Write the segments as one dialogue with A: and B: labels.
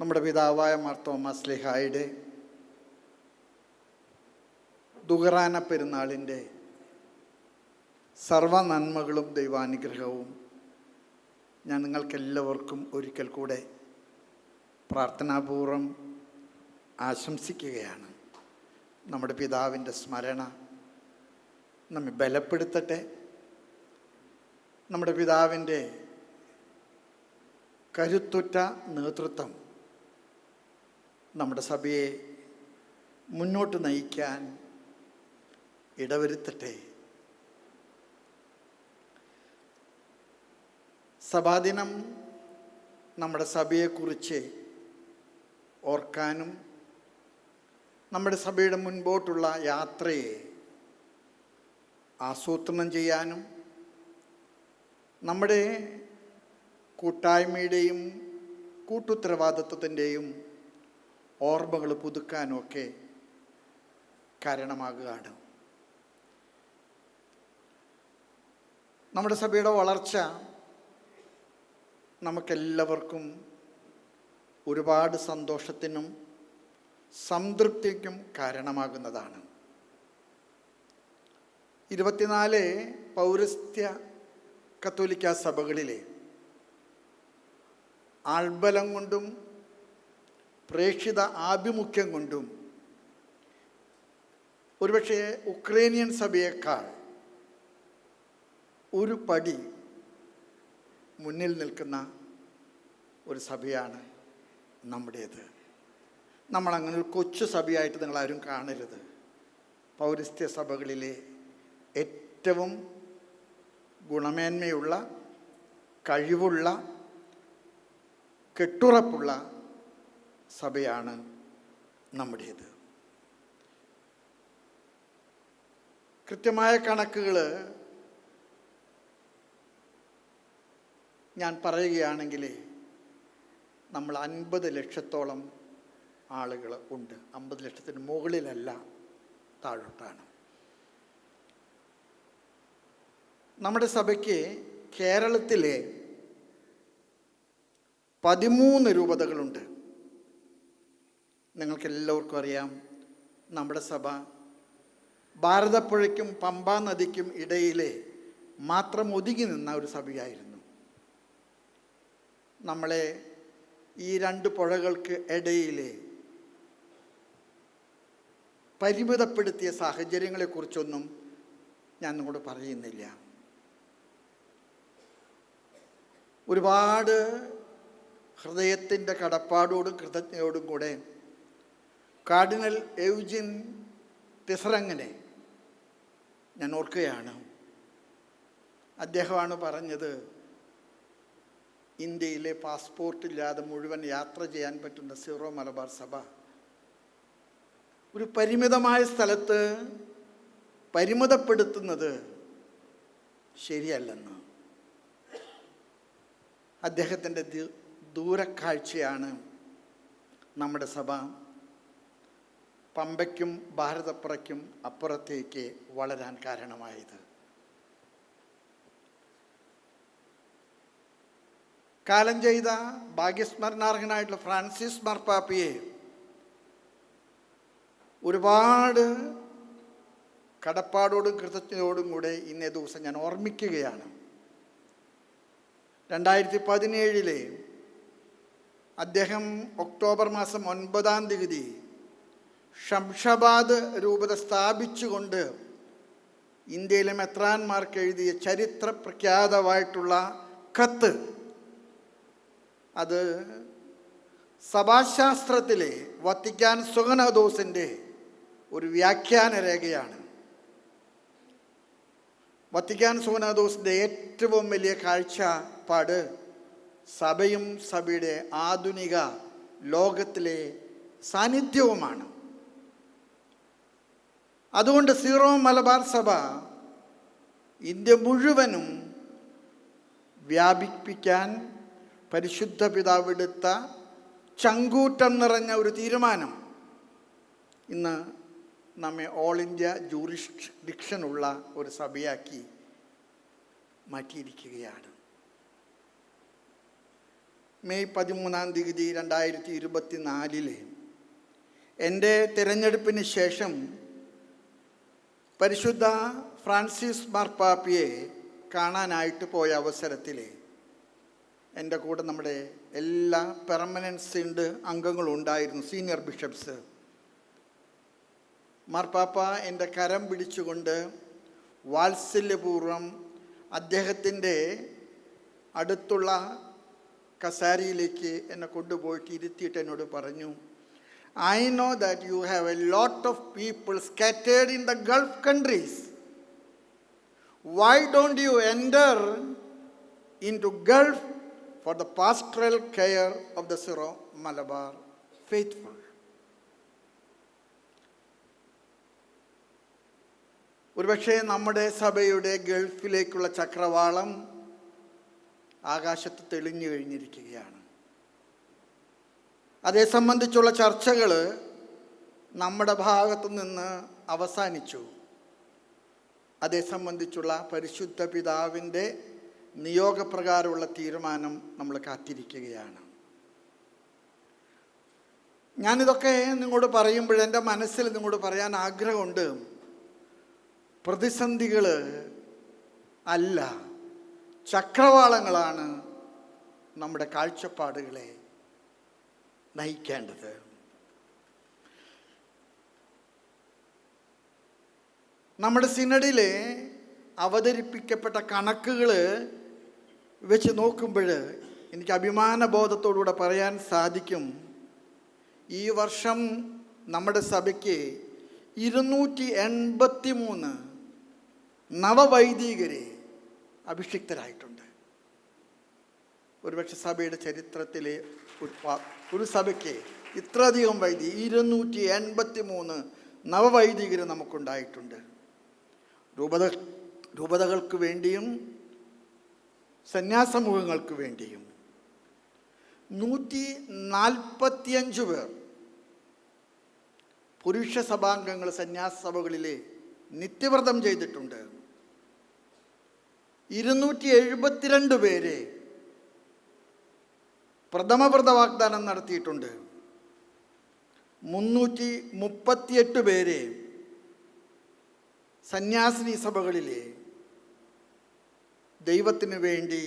A: നമ്മുടെ പിതാവായ മാർ തോമസ് ലിഹായുടെ ദുഹറാന പെരുന്നാളിന്റെ സർവ നന്മകളും ദൈവാനുഗ്രഹവും ഞാൻ നിങ്ങൾക്കെല്ലാവർക്കും ഒരിക്കൽ കൂടെ പ്രാർത്ഥനാപൂർവം ആശംസിക്കുകയാണ്. നമ്മുടെ പിതാവിന്റെ സ്മരണ നമ്മെ ബലപ്പെടുത്തട്ടെ. നമ്മുടെ പിതാവിന്റെ കരുത്തുറ്റ നേതൃത്വം നമ്മുടെ സഭയെ മുന്നോട്ട് നയിക്കാൻ ഇടവരുത്തട്ടെ. സഭാദിനം നമ്മുടെ സഭയെക്കുറിച്ച് ഓർക്കാനും നമ്മുടെ സഭയുടെ മുൻപോട്ടുള്ള യാത്രയെ ആസൂത്രണം ചെയ്യാനും നമ്മുടെ കൂട്ടായ്മയുടെയും കൂട്ടുത്തരവാദിത്വത്തിന്റെയും ഓർമ്മകൾ പുതുക്കാനുമൊക്കെ കാരണമാകുകയാണ്. നമ്മുടെ സഭയുടെ വളർച്ച നമുക്കെല്ലാവർക്കും ഒരുപാട് സന്തോഷത്തിനും സംതൃപ്തിക്കും കാരണമാകുന്നതാണ്. ഇരുപത്തിനാല് പൗരസ്ത്യ കത്തോലിക്ക സഭകളിലെ ആൾബലം കൊണ്ടും പ്രേക്ഷിത ആഭിമുഖ്യം കൊണ്ടും ഒരുപക്ഷെ ഉക്രൈനിയൻ സഭയേക്കാൾ ഒരു പടി മുന്നിൽ നിൽക്കുന്ന ഒരു സഭയാണ് നമ്മുടേത്. നമ്മളങ്ങനെ ഒരു കൊച്ചു സഭയായിട്ട് നിങ്ങളാരും കാണരുത്. പൗരസ്ത്യ സഭകളിലെ ഏറ്റവും ഗുണമേന്മയുള്ള കഴിവുള്ള കെട്ടുറപ്പുള്ള സഭയാണ് നമ്മുടേത്. കൃത്യമായ കണക്കുകൾ ഞാൻ പറയുകയാണെങ്കിൽ നമ്മൾ അൻപത് ലക്ഷത്തോളം ആളുകൾ ഉണ്ട്. അമ്പത് ലക്ഷത്തിന് മുകളിലല്ല താഴോട്ടാണ്. നമ്മുടെ സഭയ്ക്ക് കേരളത്തിലെ പതിമൂന്ന് രൂപതകളുണ്ട്. നിങ്ങൾക്ക് എല്ലാവർക്കും അറിയാം നമ്മുടെ സഭ ഭാരതപ്പുഴയ്ക്കും പമ്പാ നദിക്കും ഇടയിലെ മാത്രം ഒതുങ്ങി നിന്ന ഒരു സഭയായിരുന്നു. നമ്മളെ ഈ രണ്ട് പുഴകൾക്ക് ഇടയിലെ പരിമിതപ്പെടുത്തിയ സാഹചര്യങ്ങളെക്കുറിച്ചൊന്നും ഞാൻ നിങ്ങളോട് പറയുന്നില്ല. ഒരുപാട് ഹൃദയത്തിന്റെ കടപ്പാടോടും കൃതജ്ഞയോടും കൂടെ കാർഡിനൽ എവ്ജിൻ ടിസറങ്ങനെ ഞാൻ ഓർക്കുകയാണ്. അദ്ദേഹമാണ് പറഞ്ഞത് ഇന്ത്യയിലെ പാസ്പോർട്ട് ഇല്ലാതെ മുഴുവൻ യാത്ര ചെയ്യാൻ പറ്റുന്ന സീറോ മലബാർ സഭ. ഒരു പരിമിതമായ സ്ഥലത്ത് പരിമിതപ്പെടുത്തുന്നത് ശരിയല്ലെന്ന്. അദ്ദേഹത്തിന്റെ ദൂരക്കാഴ്ചയാണ് നമ്മുടെ സഭ. പമ്പയ്ക്കും ഭാരതപ്പുറയ്ക്കും അപ്പുറത്തേക്ക് വളരാൻ കാരണമായത്. കാലം ചെയ്ത ഭാഗ്യസ്മരണാർഹനായിട്ടുള്ള ഫ്രാൻസിസ് മാർപ്പാപ്പിയെ ഒരുപാട് കടപ്പാടോടും കൃതജ്ഞതയോടും കൂടെ ഇന്നേ ദിവസം ഞാൻ ഓർമ്മിക്കുകയാണ്. രണ്ടായിരത്തി പതിനേഴിലെ അദ്ദേഹം ഒക്ടോബർ മാസം ഒൻപതാം തീയതി ഷംഷാബാദ് രൂപത സ്ഥാപിച്ചുകൊണ്ട് ഇന്ത്യയിലെ മെത്രാന്മാർക്ക് എഴുതിയ ചരിത്ര പ്രഖ്യാതമായിട്ടുള്ള കത്ത് അത് സഭാശാസ്ത്രത്തിലെ വത്തിക്കാൻ സുഗനദോസിന്റെ ഒരു വ്യാഖ്യാന രേഖയാണ്. വത്തിക്കാൻ സുഗനദോസിന്റെ ഏറ്റവും വലിയ കാഴ്ചപ്പാട് സഭയും സഭയുടെ ആധുനിക ലോകത്തിലെ സാന്നിധ്യവുമാണ്. അതുകൊണ്ട് സീറോ മലബാർ സഭ ഇന്ത്യ മുഴുവനും വ്യാപിപ്പിക്കാൻ പരിശുദ്ധ പിതാവെടുത്ത ചങ്കൂറ്റം നിറഞ്ഞ ഒരു തീരുമാനം. ഇന്ന് നമ്മെ ഓൾ ഇന്ത്യ ജൂറിസ്ഡിക്ഷനുള്ള ഒരു സഭയാക്കി മാറ്റിയിരിക്കുകയാണ്. മെയ് പതിമൂന്നാം തീയതി രണ്ടായിരത്തി ഇരുപത്തി നാലിൽ എന്റെ തിരഞ്ഞെടുപ്പിന് ശേഷം പരിശുദ്ധ ഫ്രാൻസിസ് മാർപ്പാപ്പിയെ കാണാനായിട്ട് പോയ അവസരത്തിൽ എന്റെ കൂടെ നമ്മുടെ എല്ലാ പെർമനൻസ് അംഗങ്ങളും ഉണ്ടായിരുന്നു സീനിയർ ബിഷപ്സ്. മാർപ്പാപ്പ എന്റെ കരം പിടിച്ചുകൊണ്ട് വാത്സല്യപൂർവം അദ്ദേഹത്തിന്റെ അടുത്തുള്ള കസാരിയിലേക്ക് എന്നെ കൊണ്ടുപോയിട്ട് ഇരുത്തിയിട്ട് എന്നോട് പറഞ്ഞു I know that you have a lot of people scattered in the Gulf countries why don't you enter in to Gulf for the pastoral care of the Syro Malabar faithful ഒരുപക്ഷെ നമ്മുടെ സഭയുടെ ഗൾഫിലേക്കുള്ള ചക്രവാളം ആകാശത്ത് തെളിഞ്ഞു കഴിഞ്ഞിരിക്കുകയാണ് അതേ സംബന്ധിച്ചുള്ള ചർച്ചകൾ നമ്മുടെ ഭാഗത്തു നിന്ന് അവസാനിച്ചു. അതേ സംബന്ധിച്ചുള്ള പരിശുദ്ധ പിതാവിന്റെ നിയോഗപ്രകാരമുള്ള തീരുമാനം നമ്മൾ കാത്തിരിക്കുകയാണ്. ഞാനിതൊക്കെ നിങ്ങളോട് പറയുമ്പോൾ എന്റെ മനസ്സിൽ നിങ്ങളോട് പറയാൻ ആഗ്രഹമുണ്ട്. പ്രതിസന്ധികൾ അല്ല ചക്രവാളങ്ങളാണ് നമ്മുടെ കാഴ്ചപ്പാടുകളെ നയിക്കേണ്ടത്. നമ്മുടെ സിനഡിൽ അവതരിപ്പിക്കപ്പെട്ട കണക്കുകൾ വെച്ച് നോക്കുമ്പോൾ എനിക്ക് അഭിമാനബോധത്തോടുകൂടെ പറയാൻ സാധിക്കും. ഈ വർഷം നമ്മുടെ സഭയ്ക്ക് ഇരുന്നൂറ്റി എൺപത്തി മൂന്ന് നവവൈദികരെ അഭിഷിക്തരായിട്ടുണ്ട്. ഒരുപക്ഷെ സഭയുടെ ചരിത്രത്തിലെ ഒരു സഭയ്ക്ക് ഇത്രയധികം വൈദി ഇരുന്നൂറ്റി എൺപത്തി മൂന്ന് നവവൈദികർ നമുക്കുണ്ടായിട്ടുണ്ട്. രൂപത രൂപതകൾക്ക് വേണ്ടിയും സന്യാസമൂഹങ്ങൾക്ക് വേണ്ടിയും നൂറ്റി നാൽപ്പത്തിയഞ്ച് പേർ പുരുഷ സഭാംഗങ്ങൾ സന്യാസ സഭകളിലെ നിത്യവ്രതം ചെയ്തിട്ടുണ്ട്. ഇരുന്നൂറ്റി എഴുപത്തിരണ്ട് പേരെ പ്രഥമവ്രത വാഗ്ദാനം നടത്തിയിട്ടുണ്ട്. മുന്നൂറ്റി മുപ്പത്തിയെട്ട് പേരെ സന്യാസിനി സഭകളിലെ ദൈവത്തിന് വേണ്ടി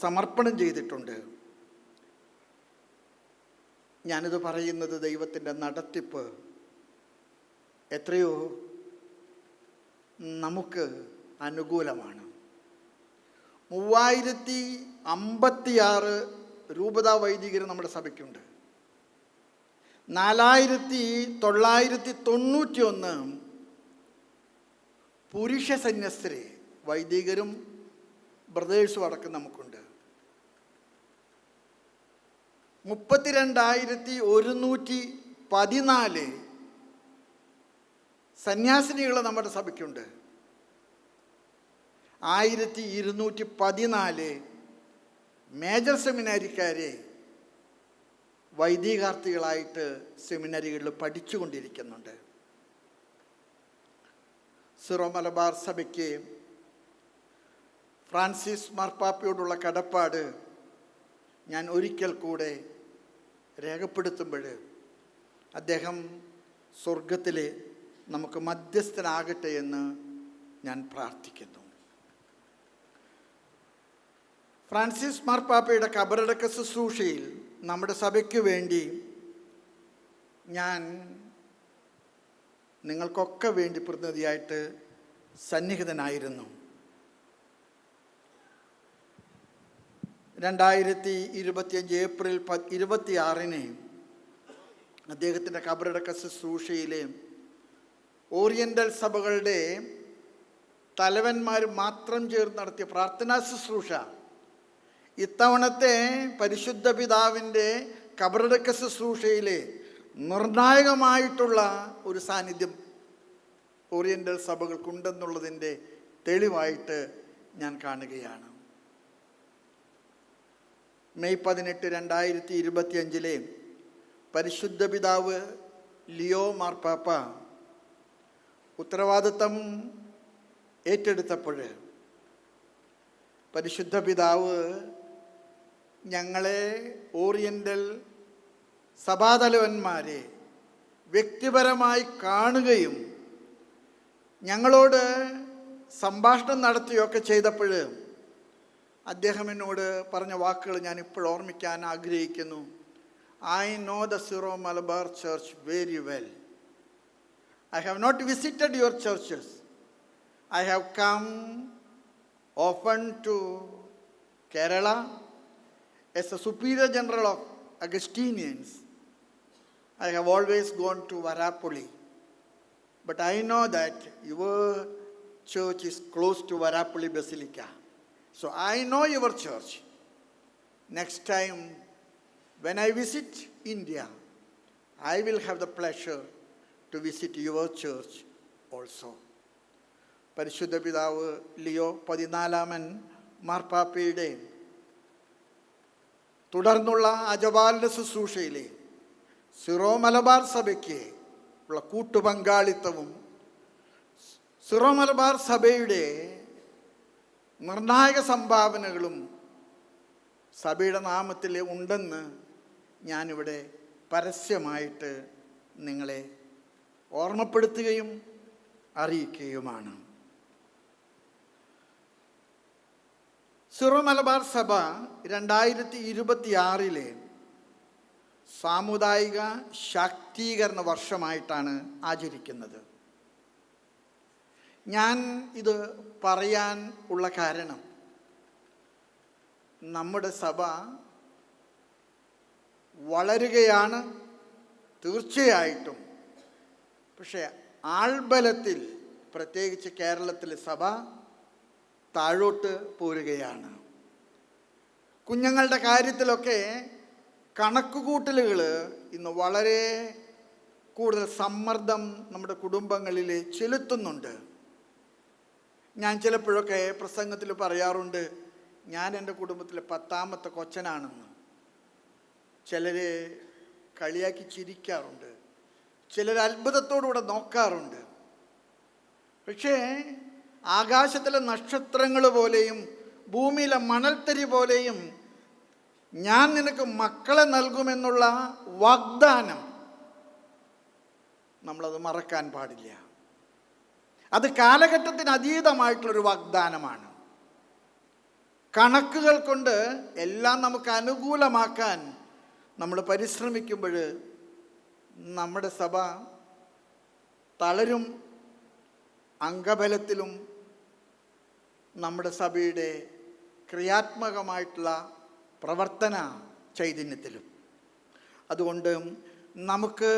A: സമർപ്പണം ചെയ്തിട്ടുണ്ട്. ഞാനിത് പറയുന്നത് ദൈവത്തിന്റെ നടത്തിപ്പ് എത്രയോ നമുക്ക് അനുകൂലമാണ്. മൂവായിരത്തി അമ്പത്തിയാറ് രൂപതാ വൈദികർ നമ്മുടെ സഭയ്ക്കുണ്ട്. നാലായിരത്തി തൊള്ളായിരത്തി തൊണ്ണൂറ്റി ഒന്ന് പുരുഷ സന്യസ്തരെ വൈദികരും ബ്രദേഴ്സും അടക്കം നമുക്കുണ്ട്. മുപ്പത്തിരണ്ടായിരത്തി ഒരുന്നൂറ്റി പതിനാല് സന്യാസിനികൾ നമ്മുടെ സഭയ്ക്കുണ്ട്. ആയിരത്തി ഇരുന്നൂറ്റി പതിനാല് മേജർ സെമിനാരിക്കാരെ വൈദികാർത്ഥികളായിട്ട് സെമിനാരികളിൽ പഠിച്ചുകൊണ്ടിരിക്കുന്നുണ്ട്. സിറോ മലബാർ സഭയ്ക്ക് ഫ്രാൻസിസ് മാർപ്പാപ്പയോടുള്ള കടപ്പാട് ഞാൻ ഒരിക്കൽ കൂടെ രേഖപ്പെടുത്തുമ്പോൾ അദ്ദേഹം സ്വർഗത്തിൽ നമുക്ക് മധ്യസ്ഥനാകട്ടെ എന്ന് ഞാൻ പ്രാർത്ഥിക്കുന്നു. ഫ്രാൻസിസ് മാർപ്പാപ്പയുടെ കബറടക്ക ശുശ്രൂഷയിൽ നമ്മുടെ സഭയ്ക്ക് വേണ്ടി ഞാൻ നിങ്ങൾക്കൊക്കെ വേണ്ടി പ്രതിനിധിയായിട്ട് സന്നിഹിതനായിരുന്നു. രണ്ടായിരത്തി ഇരുപത്തിയഞ്ച് ഏപ്രിൽ പ ഇരുപത്തിയാറിന് അദ്ദേഹത്തിന്റെ കബറടക്ക ശുശ്രൂഷയിലെ ഓറിയന്റൽ സഭകളുടെ തലവന്മാർ മാത്രം ചേർന്ന് നടത്തിയ പ്രാർത്ഥനാ ശുശ്രൂഷ ഇത്തവണത്തെ പരിശുദ്ധ പിതാവിന്റെ കബറടക്ക ശുശ്രൂഷയിലെ നിർണായകമായിട്ടുള്ള ഒരു സാന്നിധ്യം ഓറിയന്റൽ സഭകൾക്കുണ്ടെന്നുള്ളതിന്റെ തെളിവായിട്ട് ഞാൻ കാണുകയാണ്. മെയ് പതിനെട്ട് രണ്ടായിരത്തി ഇരുപത്തിയഞ്ചിലെ പരിശുദ്ധ പിതാവ് ലിയോ മാർപ്പാപ്പ ഉത്തരവാദിത്തം ഏറ്റെടുത്തപ്പോൾ പരിശുദ്ധ പിതാവ് ഞങ്ങളെ ഓറിയന്റൽ സഭാതലവന്മാരെ വ്യക്തിപരമായി കാണുകയും ഞങ്ങളോട് സംഭാഷണം നടത്തുകയൊക്കെ ചെയ്തപ്പോൾ അദ്ദേഹം എന്നോട് പറഞ്ഞ വാക്കുകൾ ഞാൻ ഇപ്പോൾ ഓർമ്മിക്കാൻ ആഗ്രഹിക്കുന്നു. I know the Syro Malabar church very well I have not visited your churches I have come open to Kerala S A superior general of Augustinians I have always gone to Varapoli. But I know that your church is close to Varapoli Basilica. So I know your church. Next time, when I visit India, I will have the pleasure to visit your church also. പരിശുദ്ധ പിതാവ് Leo പതിനാലാമൻ മാർപ്പാപ്പയുടെ തുടർന്നുള്ള അജപാലന ശുശ്രൂഷയിലെ Syro Malabar സഭയ്ക്ക് ഉള്ള കൂട്ടുപങ്കാളിത്തവും Syro Malabar സഭയുടെ നിർണായക സംഭാവനകളും സഭയുടെ നാമത്തിൽ ഉണ്ടെന്ന് ഞാനിവിടെ പരസ്യമായിട്ട് നിങ്ങളെ ഓർമ്മപ്പെടുത്തുകയും അറിയിക്കുകയുമാണ്. സിറോ മലബാർ സഭ രണ്ടായിരത്തി ഇരുപത്തിയാറിലെ സാമുദായിക ശാക്തീകരണ വർഷമായിട്ടാണ് ആചരിക്കുന്നത്. ഞാൻ ഇത് പറയാൻ ഉള്ള കാരണം നമ്മുടെ സഭ വളരുകയാണ് തീർച്ചയായിട്ടും. പക്ഷേ ആൾബലത്തിൽ പ്രത്യേകിച്ച് കേരളത്തിലെ സഭ താഴോട്ട് പോരുകയാണ്. കുഞ്ഞുങ്ങളുടെ കാര്യത്തിലൊക്കെ കണക്കുകൂട്ടലുകൾ ഇന്ന് വളരെ കൂടുതൽ സമ്മർദ്ദം നമ്മുടെ കുടുംബങ്ങളിൽ ചെലുത്തുന്നുണ്ട്. ഞാൻ ചിലപ്പോഴൊക്കെ പ്രസംഗത്തിൽ പറയാറുണ്ട് ഞാൻ എന്റെ കുടുംബത്തിലെ പത്താമത്തെ കൊച്ചനാണെന്ന്. ചിലർ കളിയാക്കി ചിരിക്കാറുണ്ട് ചിലർ അത്ഭുതത്തോടുകൂടെ നോക്കാറുണ്ട്. പക്ഷേ ആകാശത്തിലെ നക്ഷത്രങ്ങൾ പോലെയും ഭൂമിയിലെ മണൽത്തരി പോലെയും ഞാൻ നിനക്ക് മക്കളെ നൽകുമെന്നുള്ള വാഗ്ദാനം നമ്മളത് മറക്കാൻ പാടില്ല. അത് കാലഘട്ടത്തിന് അതീതമായിട്ടുള്ളൊരു വാഗ്ദാനമാണ്. കണക്കുകൾ കൊണ്ട് എല്ലാം നമുക്ക് അനുകൂലമാക്കാൻ നമ്മൾ പരിശ്രമിക്കുമ്പോൾ നമ്മുടെ സഭ തളരും അംഗബലത്തിലും നമ്മുടെ സഭയുടെ ക്രിയാത്മകമായിട്ടുള്ള പ്രവർത്തന ചൈതന്യത്തിലും. അതുകൊണ്ട് നമുക്ക്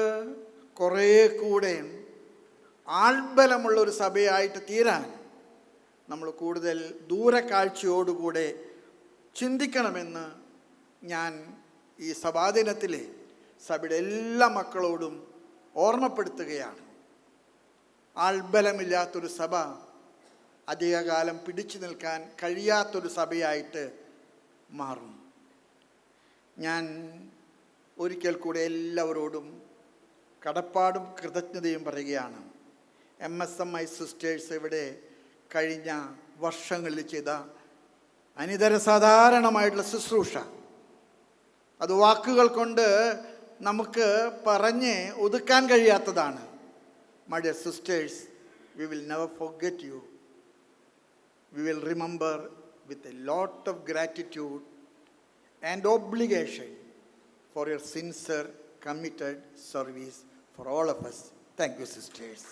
A: കുറേ കൂടെ ആൾബലമുള്ള ഒരു സഭയായിട്ട് തീരാൻ നമ്മൾ കൂടുതൽ ദൂരക്കാഴ്ചയോടുകൂടെ ചിന്തിക്കണമെന്ന് ഞാൻ ഈ സഭാദിനത്തിലെ സഭയുടെ എല്ലാ മക്കളോടും ഓർമ്മപ്പെടുത്തുകയാണ്. ആൾബലമില്ലാത്തൊരു സഭ അധികകാലം പിടിച്ചു നിൽക്കാൻ കഴിയാത്തൊരു സഭയായിട്ട് മാറും ഞാൻ ഒരിക്കൽ കൂടെ എല്ലാവരോടും കടപ്പാടും കൃതജ്ഞതയും പറയുകയാണ്. M S M I sisters ഇവിടെ കഴിഞ്ഞ വർഷങ്ങളിൽ ചെയ്ത അനിതര സാധാരണമായിട്ടുള്ള ശുശ്രൂഷ. അത് വാക്കുകൾ കൊണ്ട് നമുക്ക് പറഞ്ഞ് ഒതുക്കാൻ കഴിയാത്തതാണ്. My dear sisters we will never forget you we will remember with a lot of gratitude and obligation for your sincere, committed service for all of us. Thank you, sisters.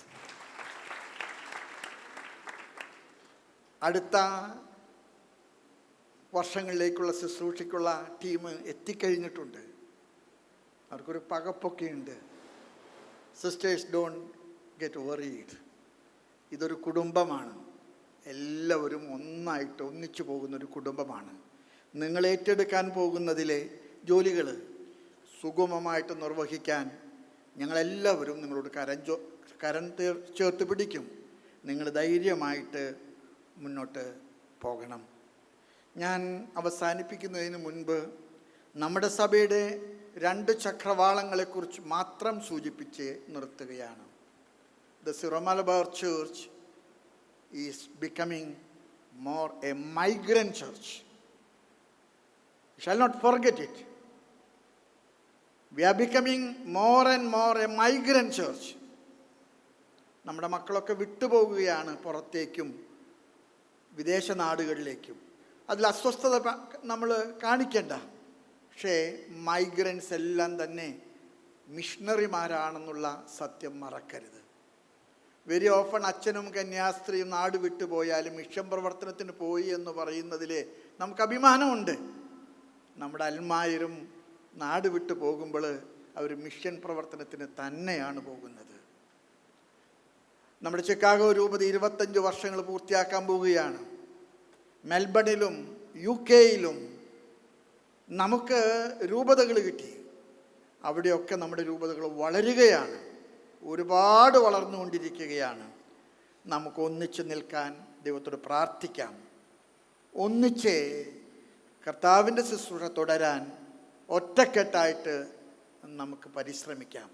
A: അടുത്ത വർഷങ്ങളിലേക്കുള്ള ശുശ്രൂഷയ്ക്കുള്ള ടീം എത്തിക്കഴിഞ്ഞിട്ടുണ്ട് അവർക്കൊരു പകപ്പൊക്കെയുണ്ട് sisters don't get worried ഇതൊരു കുടുംബമാണ് എല്ലാവരും ഒന്നായിട്ട് ഒന്നിച്ചു പോകുന്ന ഒരു കുടുംബമാണ്. നിങ്ങൾ ഏറ്റെടുക്കാൻ പോകുന്നതിലെ ജോലികൾ സുഗമമായിട്ട് നിർവഹിക്കാൻ ഞങ്ങളെല്ലാവരും നിങ്ങളോട് കരം ചോ കരം ചേർത്ത് പിടിക്കും. നിങ്ങൾ ധൈര്യമായിട്ട് മുന്നോട്ട് പോകണം. ഞാൻ അവസാനിപ്പിക്കുന്നതിന് മുൻപ് നമ്മുടെ സഭയുടെ രണ്ട് ചക്രവാളങ്ങളെക്കുറിച്ച് മാത്രം സൂചിപ്പിച്ച് നിർത്തുകയാണ്. The Syro Malabar church is becoming more a migrant church shall not forget it. We are becoming more and more a migrant church നമ്മുടെ മക്കളൊക്കെ വിട്ടുപോകുകയാണ് പുറത്തേക്കും വിദേശ നാടുകളിലേക്കും. അതിൽ അസ്വസ്ഥത നമ്മൾ കാണിക്കേണ്ട. പക്ഷേ മൈഗ്രൻസ് എല്ലാം തന്നെ മിഷണറിമാരാണെന്നുള്ള സത്യം മറക്കരുത്. വെരി ഓഫൺ അച്ഛനും കന്യാസ്ത്രീയും നാട് വിട്ടുപോയാലും മിഷൻ പ്രവർത്തനത്തിന് പോയി എന്ന് പറയുന്നതിൽ നമുക്ക് അഭിമാനമുണ്ട്. നമ്മുടെ അൽമായരും നാട് വിട്ടു പോകുമ്പോൾ അവർ മിഷൻ പ്രവർത്തനത്തിന് തന്നെയാണ് പോകുന്നത്. നമ്മുടെ ചിക്കാഗോ രൂപത ഇരുപത്തഞ്ച് വർഷങ്ങൾ പൂർത്തിയാക്കാൻ പോവുകയാണ്. മെൽബണിലും യു കെയിലും നമുക്ക് രൂപതകൾ കിട്ടി. അവിടെയൊക്കെ നമ്മുടെ രൂപതകൾ വളരുകയാണ്. ഒരുപാട് വളർന്നുകൊണ്ടിരിക്കുകയാണ്. നമുക്ക് ഒന്നിച്ച് നിൽക്കാൻ ദൈവത്തോട് പ്രാർത്ഥിക്കാം. ഒന്നിച്ച് കർത്താവിന്റെ ശുശ്രൂഷ തുടരാൻ ഒറ്റക്കെട്ടായിട്ട് നമുക്ക് പരിശ്രമിക്കാം.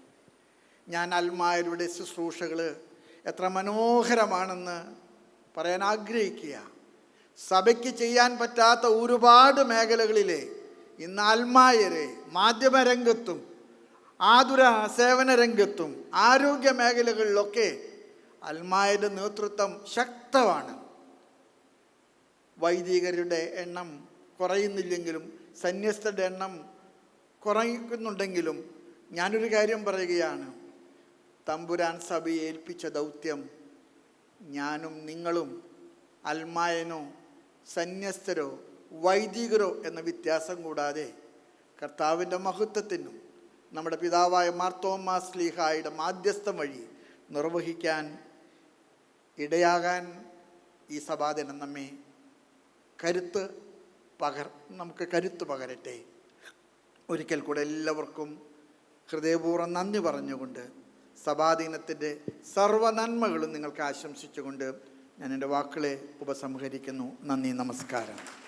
A: ഞാൻ അൽമായരുടെ ശുശ്രൂഷകൾ എത്ര മനോഹരമാണെന്ന് പറയാൻ ആഗ്രഹിക്കുക. സഭയ്ക്ക് ചെയ്യാൻ പറ്റാത്ത ഒരുപാട് മേഖലകളിലെ ഇന്ന് അൽമായരെ മാധ്യമരംഗത്തും ആതുര സേവന രംഗത്തും ആരോഗ്യ മേഖലകളിലൊക്കെ അൽമായയുടെ നേതൃത്വം ശക്തമാണ്. വൈദികരുടെ എണ്ണം കുറയുന്നില്ലെങ്കിലും സന്യസ്തരുടെ എണ്ണം കുറയുന്നുണ്ടെങ്കിലും ഞാനൊരു കാര്യം പറയുകയാണ്. തമ്പുരാൻ സഭയെ ഏൽപ്പിച്ച ദൗത്യം ഞാനും നിങ്ങളും അൽമായനോ സന്യസ്തരോ വൈദികരോ എന്ന വ്യത്യാസം കൂടാതെ കർത്താവിന്റെ മഹത്വത്തിനും നമ്മുടെ പിതാവായ മാർത്തോമാ സ്ലീഹായുടെ മാധ്യസ്ഥം വഴി നിർവഹിക്കാൻ ഇടയാകാൻ ഈ സഭാദിനം നമ്മെ കരുത്ത് പകർ നമുക്ക് കരുത്ത് പകരട്ടെ. ഒരിക്കൽ കൂടെ എല്ലാവർക്കും ഹൃദയപൂർവം നന്ദി പറഞ്ഞുകൊണ്ട് സഭാദിനത്തിന്റെ സർവ നന്മകളും നിങ്ങൾക്ക് ആശംസിച്ചുകൊണ്ട് ഞാൻ എന്റെ വാക്കുകളെ ഉപസംഹരിക്കുന്നു. നന്ദി നമസ്കാരം.